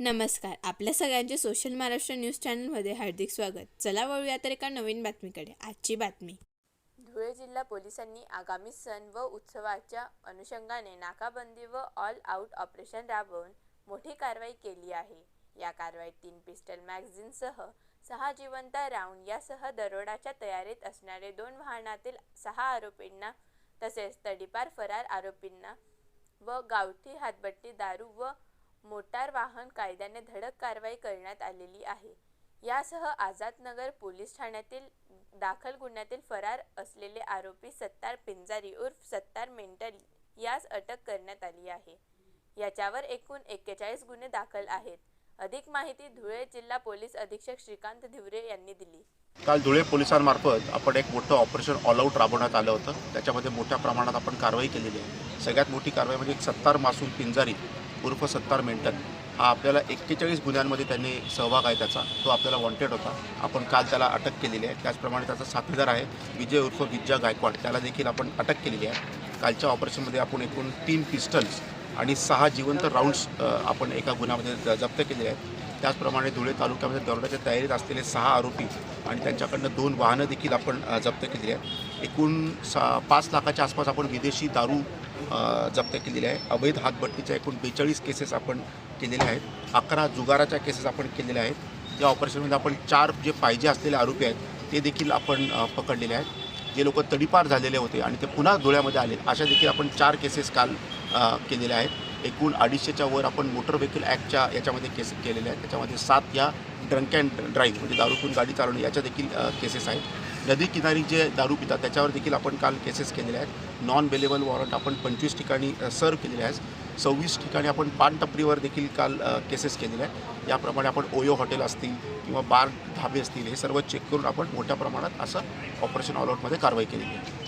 नमस्कार. आपल्या सगळ्यांचे सोशल महाराष्ट्र न्यूज चॅनलमध्ये हार्दिक स्वागत. चला वळूया तर एका नवीन बातमीकडे. आजची बातमी. धुळे जिल्हा पोलिसांनी आगामी सण व उत्सवाच्या अनुषंगाने नाकाबंदी व ऑल आउट ऑपरेशन राबवून मोठी कारवाई केली आहे. या कारवाईत तीन पिस्टल मॅगझिनसह सहा जिवंत राऊंड यासह दरोडाच्या तयारीत असणारे दोन वाहनातील सहा आरोपींना तसेच तडीपार फरार आरोपींना व गावठी हातबट्टी दारू व मोटार वाहन कायद्याने धडक कारवाई करण्यात आलेली आहे. यासह आझादनगर पोलीस ठाण्यातील दाखल गुन्ह्यातील फरार असलेले आरोपी सत्तार पिंजारी उर्फ सत्तार मेंटल यास अटक करण्यात आली आहे. याच्यावर एकूण एक्केचाळीस गुन्हे दाखल आहेत. अधिक माहिती धुळे जिल्हा पोलीस अधीक्षक श्रीकांत धिवरे यांनी दिली. काल धुळे पोलिसांमार्फत आपण एक मोठं ऑपरेशन ऑल आऊट राबवण्यात आलं होतं. त्याच्यामध्ये मोठ्या प्रमाणात आपण कारवाई केलेली आहे. सगळ्यात मोठी कारवाई म्हणजे एक सत्तार मासूम पिंजारी उर्फ सत्तार मेंटन हा आपल्याला एक्केचाळीस गुन्ह्यांमध्ये त्यांनी सहभाग आहे त्याचा. तो आपल्याला वॉन्टेड होता. आपण काल त्याला अटक केलेली आहे. त्याचप्रमाणे त्याचा साथीदार आहे. विजय उर्फ विजया गायकवाड. त्याला देखील आपण अटक केलेली आहे. कालच्या ऑपरेशनमध्ये आपण एकूण तीन पिस्टल्स आणि सहा जिवंत राऊंड्स आपण एका गुन्ह्यामध्ये ज- जप्त केलेले आहेत. त्याचप्रमाणे धुळे तालुक्यामध्ये दरोड्याच्या तयारीत असलेले सहा आरोपी आणि त्यांच्याकडनं दोन वाहनं देखील आपण जप्त केलेली आहेत. एकूण सा पाच लाखाच्या आसपास आपण विदेशी दारू जप्त केलेली आहे. अवैध हातभट्टीच्या एकूण बेचाळीस केसेस आपण केलेल्या आहेत. अकरा जुगाराच्या केसेस आपण केलेल्या आहेत. या ऑपरेशनमध्ये आपण चार जे पाहिजे असलेले आरोपी आहेत ते देखील आपण पकडलेले आहेत. जे लोक तडीपार झालेले होते आणि ते पुन्हा धुळ्यामध्ये आले अशा देखील आपण चार केसेस काल केलेल्या आहेत. एकूण अडीचशेच्या वर आपण मोटर व्हेकल ॲक्टच्या याच्यामध्ये केस केलेल्या आहेत. त्याच्यामध्ये सात या ड्रंक अँड ड्राईव्ह म्हणजे दारूतून गाडी चालवणे याच्या देखील केसेस आहेत. नदी किनारी जे दारू पितात त्याच्यावर देखील आपण काल केसेस केलेल्या आहेत. नॉन बेलेबल वॉरंट आपण पंचवीस ठिकाणी सर्व केलेले आहेत. सव्वीस ठिकाणी आपण पानटपरीवर देखील काल केसेस केलेल्या आहेत. याप्रमाणे आपण ओयो हॉटेल असतील किंवा बार धाबे असतील हे सर्व चेक करून आपण मोठ्या प्रमाणात असं ऑपरेशन ऑलआउटमध्ये कारवाई केलेली आहे.